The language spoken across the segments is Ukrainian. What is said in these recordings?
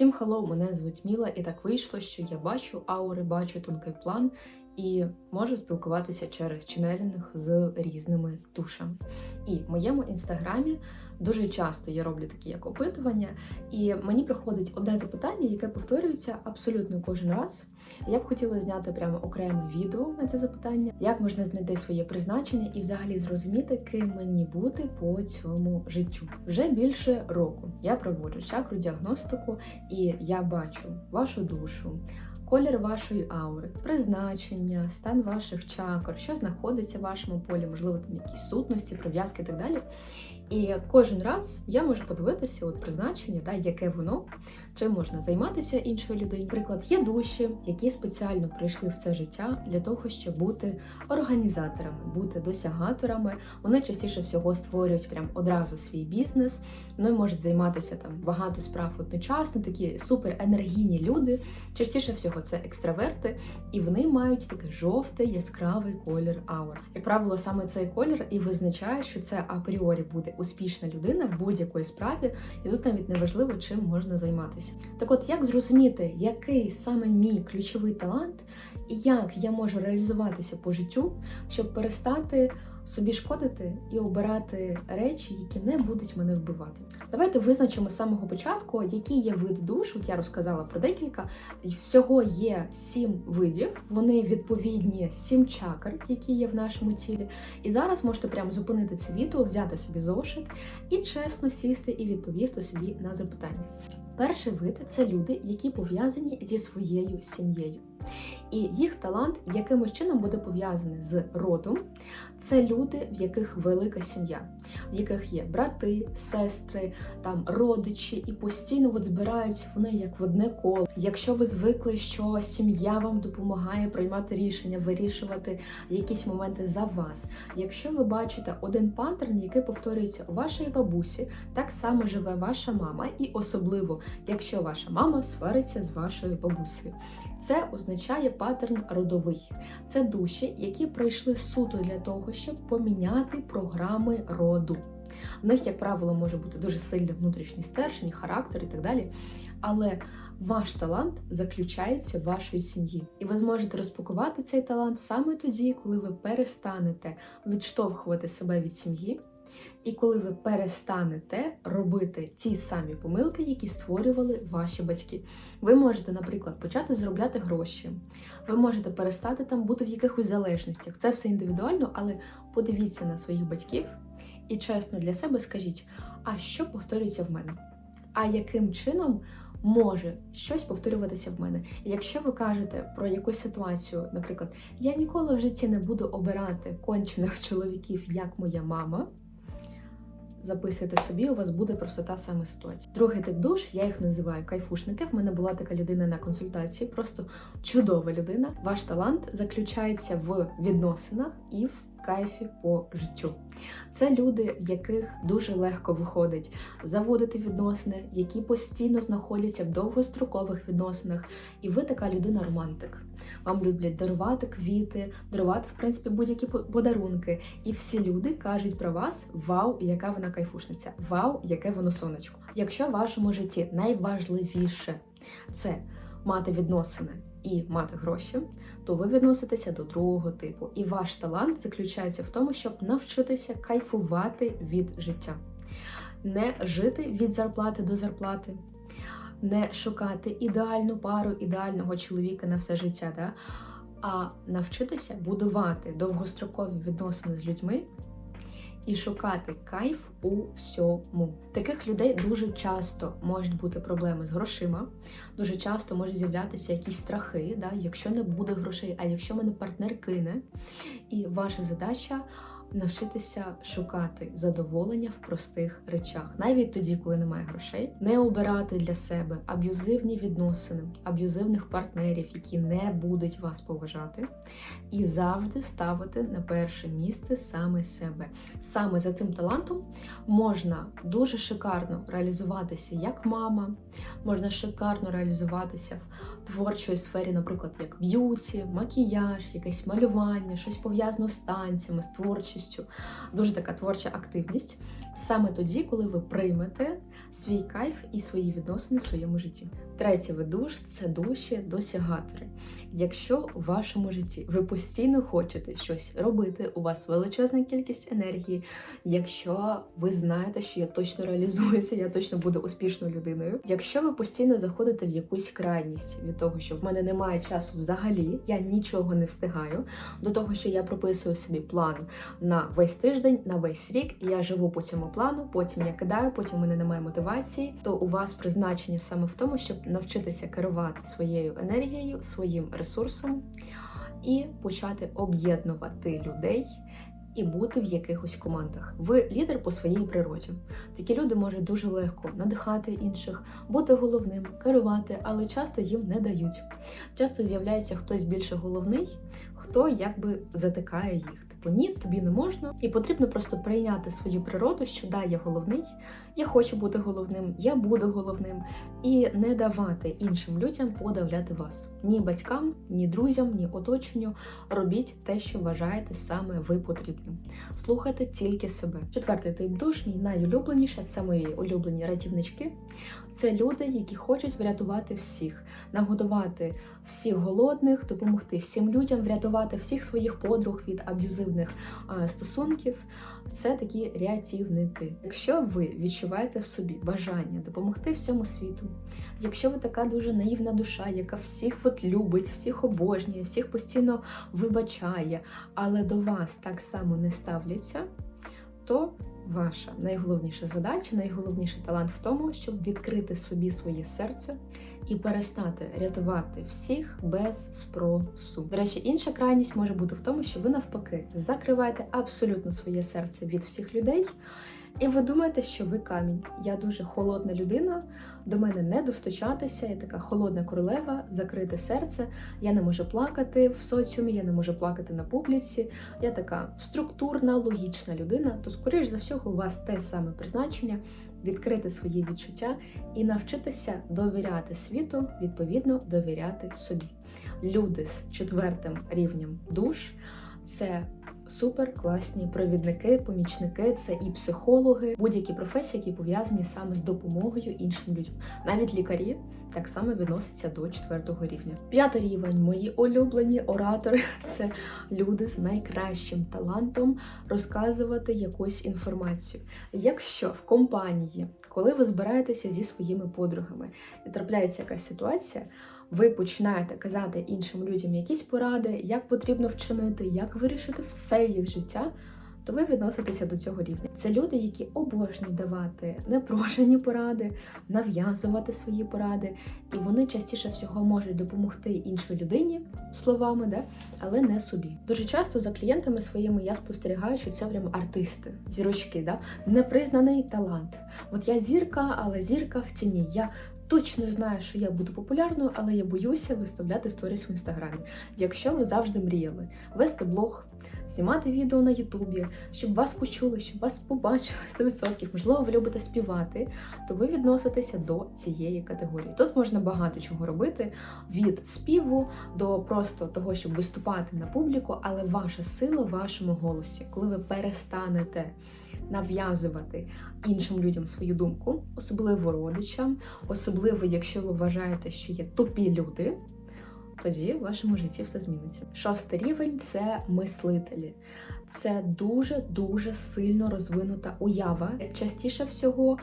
Всім хеллоу, мене звуть Міла, і так вийшло, що я бачу аури, бачу тонкий план і можу спілкуватися через ченелінг з різними душами. І в моєму інстаграмі дуже часто я роблю такі як опитування, і мені приходить одне запитання, яке повторюється абсолютно кожен раз. Я б хотіла зняти прямо окреме відео на це запитання, як можна знайти своє призначення і взагалі зрозуміти, ким мені бути по цьому життю. Вже більше року я проводжу чакру діагностику, і я бачу вашу душу. Колір вашої аури, призначення, стан ваших чакр, що знаходиться в вашому полі, можливо, там якісь сутності, прив'язки і так далі. І кожен раз я можу подивитися от призначення, да, яке воно, чим можна займатися іншою людині. Наприклад, є душі, які спеціально прийшли в це життя для того, щоб бути організаторами, бути досягаторами. Вони частіше всього створюють прям одразу свій бізнес. Вони можуть займатися там багато справ одночасно, такі суперенергійні люди. Частіше всього це екстраверти, і вони мають такий жовтий яскравий колір аур. Як правило, саме цей колір і визначає, що це апріорі буде успішна людина в будь-якої справі, і тут навіть не важливо, чим можна займатися. Так от, як зрозуміти, який саме мій ключовий талант, і як я можу реалізуватися по життю, щоб перестати собі шкодити і обирати речі, які не будуть мене вбивати. Давайте визначимо з самого початку, які є види душ. От я розказала про декілька. Всього є сім видів. Вони відповідні сім чакр, які є в нашому тілі. І зараз можете прямо зупинити це відео, взяти собі зошит і чесно сісти і відповісти собі на запитання. Перший вид це люди, які пов'язані зі своєю сім'єю. І їх талант якимось чином буде пов'язаний з родом. Це люди, в яких велика сім'я, в яких є брати, сестри, там родичі, і постійно от збираються вони як в одне коло. Якщо ви звикли, що сім'я вам допомагає приймати рішення, вирішувати якісь моменти за вас. Якщо ви бачите один паттерн, який повторюється у вашій бабусі, так само живе ваша мама, і особливо, якщо ваша мама свариться з вашою бабусею. Це означає паттерн родовий. Це душі, які прийшли суто для того, щоб поміняти програми роду. В них, як правило, може бути дуже сильний внутрішній стержень, характер і так далі. Але ваш талант заключається в вашій сім'ї. І ви зможете розпакувати цей талант саме тоді, коли ви перестанете відштовхувати себе від сім'ї. І коли ви перестанете робити ті самі помилки, які створювали ваші батьки, ви можете, наприклад, почати заробляти гроші, ви можете перестати там бути в якихось залежностях. Це все індивідуально, але подивіться на своїх батьків і чесно для себе скажіть, а що повторюється в мене? А яким чином може щось повторюватися в мене? Якщо ви кажете про якусь ситуацію, наприклад, я ніколи в житті не буду обирати кончених чоловіків, як моя мама. Записуйте собі, у вас буде просто та сама ситуація. Другий тип душ, я їх називаю кайфушники. В мене була така людина на консультації, просто чудова людина. Ваш талант заключається в відносинах і в кайфі по життю. Це люди, в яких дуже легко виходить заводити відносини, які постійно знаходяться в довгострокових відносинах. І ви така людина-романтик. Вам люблять дарувати квіти, дарувати, в принципі, будь-які подарунки. І всі люди кажуть про вас: вау, яка вона кайфушниця! Вау, яке воно сонечко! Якщо в вашому житті найважливіше це мати відносини і мати гроші, то ви відноситеся до другого типу. І ваш талант заключається в тому, щоб навчитися кайфувати від життя, не жити від зарплати до зарплати, не шукати ідеальну пару, ідеального чоловіка на все життя, да? а навчитися будувати довгострокові відносини з людьми. І шукати кайф у всьому. Таких людей дуже часто можуть бути проблеми з грошима, дуже часто можуть з'являтися якісь страхи, да, якщо не буде грошей, а якщо мене партнер кине. І ваша задача навчитися шукати задоволення в простих речах, навіть тоді, коли немає грошей, не обирати для себе аб'юзивні відносини, аб'юзивних партнерів, які не будуть вас поважати, і завжди ставити на перше місце саме себе. Саме за цим талантом можна дуже шикарно реалізуватися як мама, можна шикарно реалізуватися в творчої сфері, наприклад, як б'юті, макіяж, якесь малювання, щось пов'язано з танцями, з творчістю, дуже така творча активність. Саме тоді, коли ви приймете свій кайф і свої відносини в своєму житті. Третій вид душ це душі досягатори. Якщо в вашому житті ви постійно хочете щось робити, у вас величезна кількість енергії, якщо ви знаєте, що я точно реалізуюся, я точно буду успішною людиною. Якщо ви постійно заходите в якусь крайність від того, що в мене немає часу взагалі, я нічого не встигаю, до того, що я прописую собі план на весь тиждень, на весь рік, я живу по цьому плану, потім я кидаю, потім у мене немає мотивації, то у вас призначення саме в тому, щоб навчитися керувати своєю енергією, своїм ресурсом і почати об'єднувати людей. І бути в якихось командах. Ви лідер по своїй природі. Такі люди можуть дуже легко надихати інших, бути головним, керувати, але часто їм не дають. Часто з'являється хтось більше головний, хто якби затикає їх. Типу, ні, тобі не можна, і потрібно просто прийняти свою природу, що да, я головний, я хочу бути головним, я буду головним, і не давати іншим людям подавляти вас. Ні батькам, ні друзям, ні оточенню. Робіть те, що вважаєте саме ви потрібним. Слухайте тільки себе. Четвертий тип душ, мій найулюбленіше це мої улюблені рятівнички. Це люди, які хочуть врятувати всіх, нагодувати всіх голодних, допомогти всім людям, врятувати всіх своїх подруг від аб'юзивних стосунків. Це такі рятівники. Якщо ви відчуваєте в собі бажання допомогти всьому світу, якщо ви така дуже наївна душа, яка всіх от любить, всіх обожнює, всіх постійно вибачає, але до вас так само не ставляться, то ваша найголовніша задача, найголовніший талант в тому, щоб відкрити собі своє серце і перестати рятувати всіх без спросу. До речі, інша крайність може бути в тому, що ви навпаки закриваєте абсолютно своє серце від всіх людей. І ви думаєте, що ви камінь. Я дуже холодна людина, до мене не достучатися, я така холодна королева, закрите серце. Я не можу плакати в соціумі, я не можу плакати на публіці. Я така структурна, логічна людина. То, скоріш за всього, у вас те саме призначення відкрити свої відчуття і навчитися довіряти світу, відповідно, довіряти собі. Люди з четвертим рівнем душ це супер класні провідники, помічники, це і психологи, будь-які професії, які пов'язані саме з допомогою іншим людям. Навіть лікарі так само відносяться до четвертого рівня. П'ятий рівень, мої улюблені оратори це люди з найкращим талантом розказувати якусь інформацію. Якщо в компанії, коли ви збираєтеся зі своїми подругами і трапляється якась ситуація ви починаєте казати іншим людям якісь поради, як потрібно вчинити, як вирішити все їх життя, то ви відноситеся до цього рівня. Це люди, які обожнюють давати непрошені поради, нав'язувати свої поради, і вони частіше всього можуть допомогти іншій людині словами, да? але не собі. Дуже часто за клієнтами своїми я спостерігаю, що це прям артисти, зірочки, да? непризнаний талант. От я зірка, але зірка в тіні. Я точно знаю, що я буду популярною, але я боюся виставляти сторіс в інстаграмі. Якщо ви завжди мріяли вести блог, знімати відео на Ютубі, щоб вас почули, щоб вас побачили 100%, можливо, ви любите співати, то ви відноситеся до цієї категорії. Тут можна багато чого робити від співу до просто того, щоб виступати на публіку, але ваша сила в вашому голосі, коли ви перестанете нав'язувати іншим людям свою думку, особливо родичам, особливо, якщо ви вважаєте, що є тупі люди. Тоді в вашому житті все зміниться. Шостий рівень це мислителі. Це дуже-дуже сильно розвинута уява. Частіше всього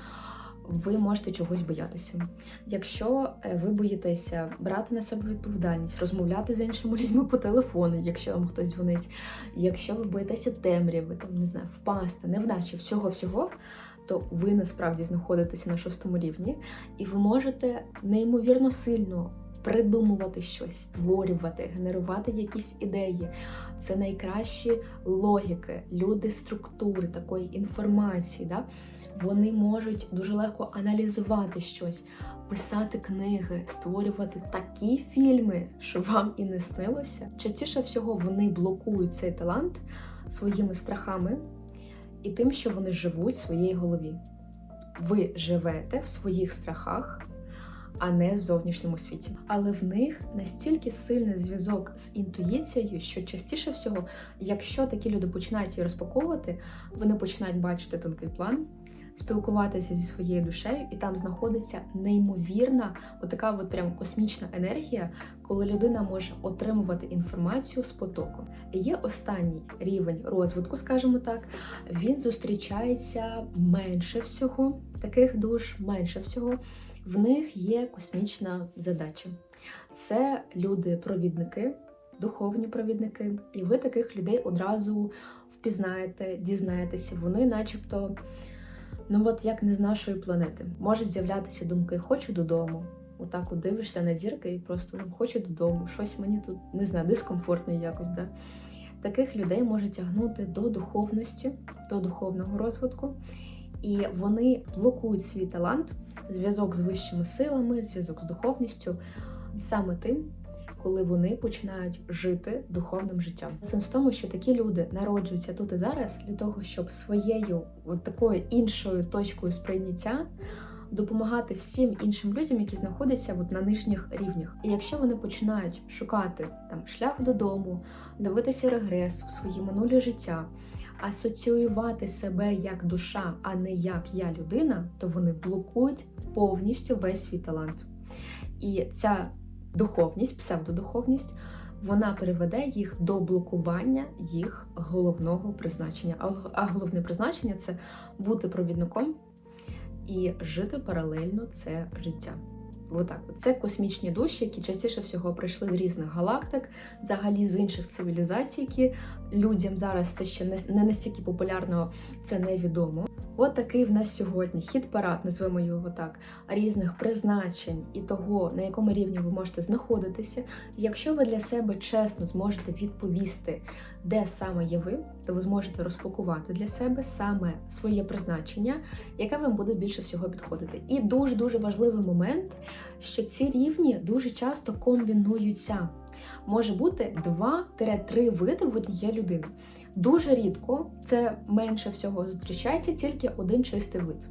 ви можете чогось боятися. Якщо е, ви боїтеся брати на себе відповідальність, розмовляти з іншими людьми по телефону, якщо вам хтось дзвонить, якщо ви боїтеся темряви, там не знаю, впасти, невдачі, всього всього. То ви насправді знаходитеся на шостому рівні, і ви можете неймовірно сильно придумувати щось, створювати, генерувати якісь ідеї. Це найкращі логіки, люди структури такої інформації. Да? Вони можуть дуже легко аналізувати щось, писати книги, створювати такі фільми, що вам і не снилося. Частіше всього вони блокують цей талант своїми страхами і тим, що вони живуть в своїй голові. Ви живете в своїх страхах, а не в зовнішньому світі. Але в них настільки сильний зв'язок з інтуїцією, що частіше всього, якщо такі люди починають її розпаковувати, вони починають бачити тонкий план. Спілкуватися зі своєю душею, і там знаходиться неймовірна, отака от прям космічна енергія, коли людина може отримувати інформацію з потоку. І є останній рівень розвитку, скажімо так, він зустрічається менше всього, таких душ менше всього. В них є космічна задача. Це люди-провідники, духовні провідники, і ви таких людей одразу впізнаєте, дізнаєтеся. Вони, начебто, ну от як не з нашої планети, можуть з'являтися думки Хочу додому. Отак от дивишся на зірки і просто ну, хочу додому, щось мені тут не знаю, дискомфортно якось. Да? Таких людей може тягнути до духовності, до духовного розвитку, і вони блокують свій талант, зв'язок з вищими силами, зв'язок з духовністю саме тим, коли вони починають жити духовним життям. Сенс в тому, що такі люди народжуються тут і зараз для того, щоб своєю от такою іншою точкою сприйняття допомагати всім іншим людям, які знаходяться от на нижніх рівнях. І якщо вони починають шукати там шлях додому, дивитися регрес в свої минулі життя, асоціювати себе як душа, а не як я людина, то вони блокують повністю весь свій талант. І ця духовність, псевдодуховність, вона приведе їх до блокування їх головного призначення. А головне призначення це бути провідником і жити паралельно це життя. Отак, от. це космічні душі, які частіше всього прийшли з різних галактик, взагалі з інших цивілізацій, які людям зараз це ще не, настільки популярно, це невідомо. От такий в нас сьогодні хід парад, назвемо його так, різних призначень і того, на якому рівні ви можете знаходитися. Якщо ви для себе чесно зможете відповісти, де саме є ви, то ви зможете розпакувати для себе саме своє призначення, яке вам буде більше всього підходити. І дуже дуже важливий момент, що ці рівні дуже часто комбінуються. Може бути 2-3 види в однієї людини. Дуже рідко, це менше всього зустрічається тільки один чистий вид.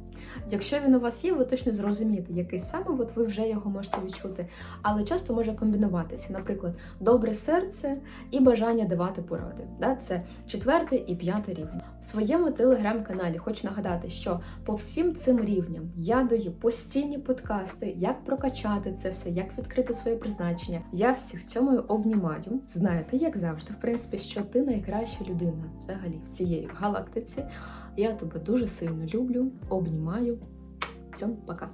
Якщо він у вас є, ви точно зрозумієте, який саме, от ви вже його можете відчути. Але часто може комбінуватися, наприклад, добре серце і бажання давати поради. Да? Це четвертий і п'ятий рівень. В своєму телеграм-каналі хочу нагадати, що по всім цим рівням я даю постійні подкасти, як прокачати це все, як відкрити своє призначення. Я всіх цьому обнімаю. Знаєте, як завжди, в принципі, що ти найкраща людина взагалі в цієї галактиці. Я тебе дуже сильно люблю, обнімаю. Цьом, пока.